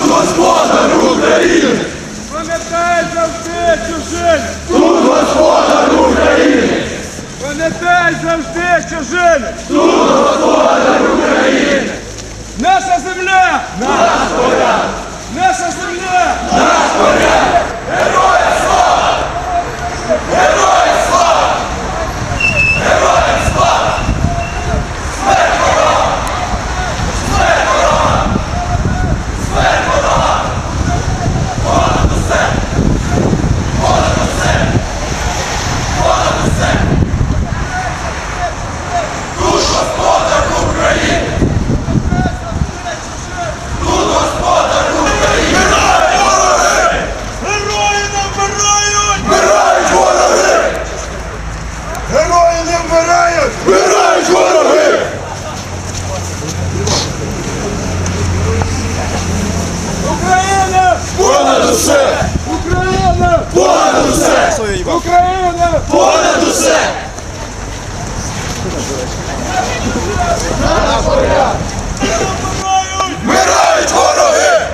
Господар України! Пам'ятай завжди чужин! Тут господар України! Пам'ятай завжди чужин! Тут господар України! Наша земля! Нас поля! Наша земля! Нас поля! Україна! Понад усе! Вмирають! Вороги!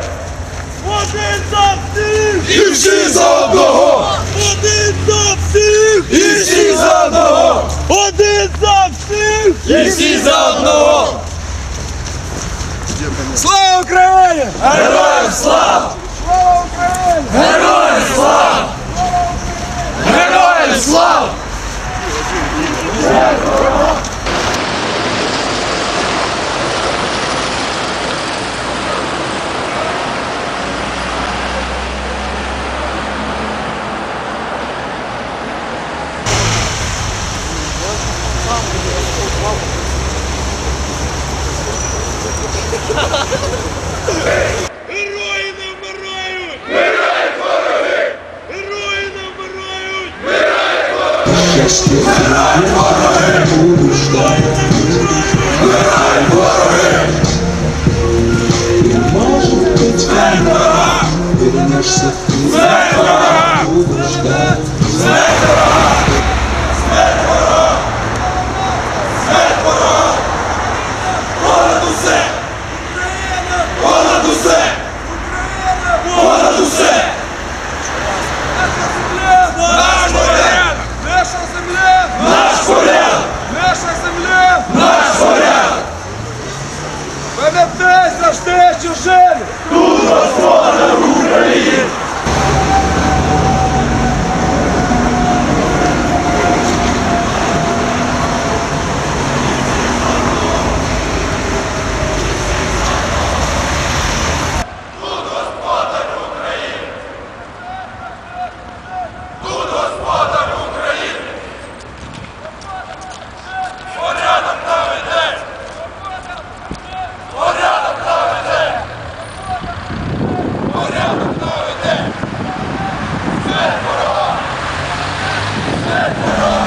Один за всіх! І всі за одного! Один за всіх! І всі за одного! Один за всіх! І всі за одного! Слава Україні! Героям слава! Слава Україні! Героям слава! Героям слава! Герої не вмирають! Вмирають вороги! Герої не вмирають! Вмирають вороги! Может быть, война Вернешься ты Смерть ворогам! Буду ждать Смерть ворогам! Смерть ворогам! Смерть ворогам! Понад усе! Понад усе! Понад усе! Наш порядок! Наша земля! Наш порядок! Наша земля! Наш порядок! Пам'ятай завжди чужини! Тут господар України! Тут господар України! Порядок наведе! Порядок наведе! Порядок наведе! Смерть ворога! Смерть ворога!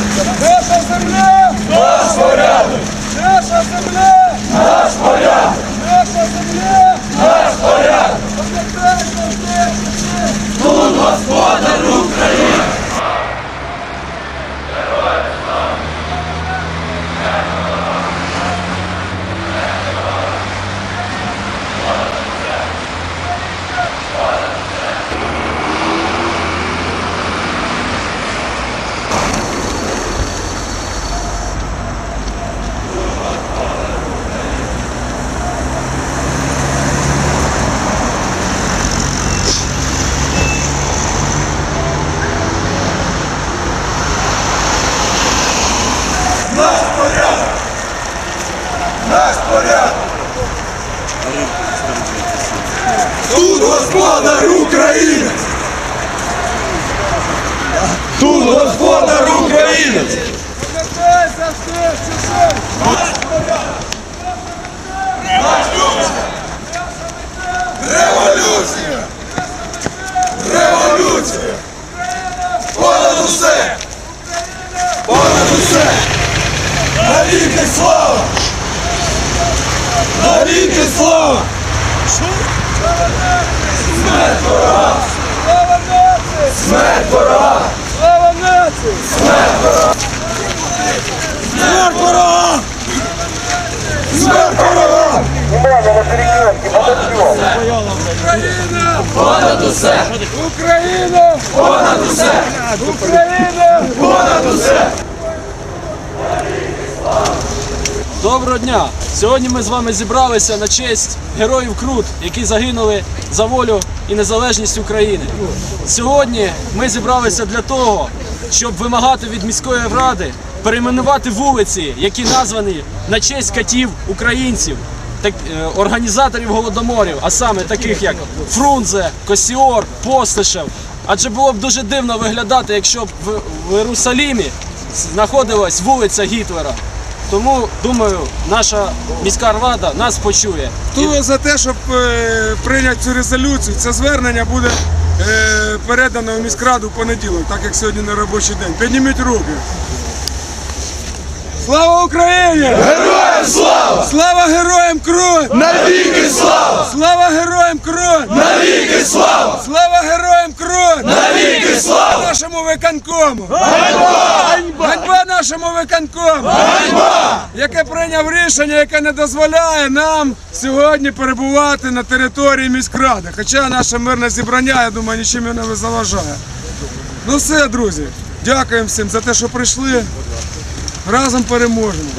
Наша земля! Наш порядок! Наша земля! Наш порядок! Наша земля! Наш порядок! Пам'ятай завжди чужини! Тут господар України! Наш порядок! Наш порядок! Тут господар України! Тут господар України! Революція! Навіки слава! Смерть ворога! Слава нації! Смерть ворога! Слава нації! Смерть ворога! Смерть ворога! Смерть ворога! Україна! Понад усе! Україна! Понад усе! Україна! Понад усе! Слава! Доброго дня! Сьогодні ми з вами зібралися на честь героїв Крут, які загинули за волю і незалежність України. Сьогодні ми зібралися для того, щоб вимагати від міської ради перейменувати вулиці, які названі на честь катів українців, так, е, організаторів голодоморів, а саме таких як Фрунзе, Косіор, Постишев. Адже було б дуже дивно виглядати, якщо б в, в Єрусалімі знаходилась вулиця Гітлера. Тому думаю, наша міська рада нас почує. Хто за те, щоб е, прийняти цю резолюцію, це звернення буде е, передано в міськраду в понеділок, так як сьогодні не робочий день. Підніміть руки. Слава Україні! Героям слава! Слава героям крут! Навіки слава! Слава героям крут! Навіки слава! Слава героям крут! Навіки слава! Нашому виконкому! Ганьба! Ганьба нашому виконкому! Ганьба! яке прийняв рішення, яке не дозволяє нам сьогодні перебувати на території міськради. Хоча наше мирне зібрання, я думаю, нічим не заважає. Ну все, друзі, дякуємо всім за те, що прийшли. Разом переможемо.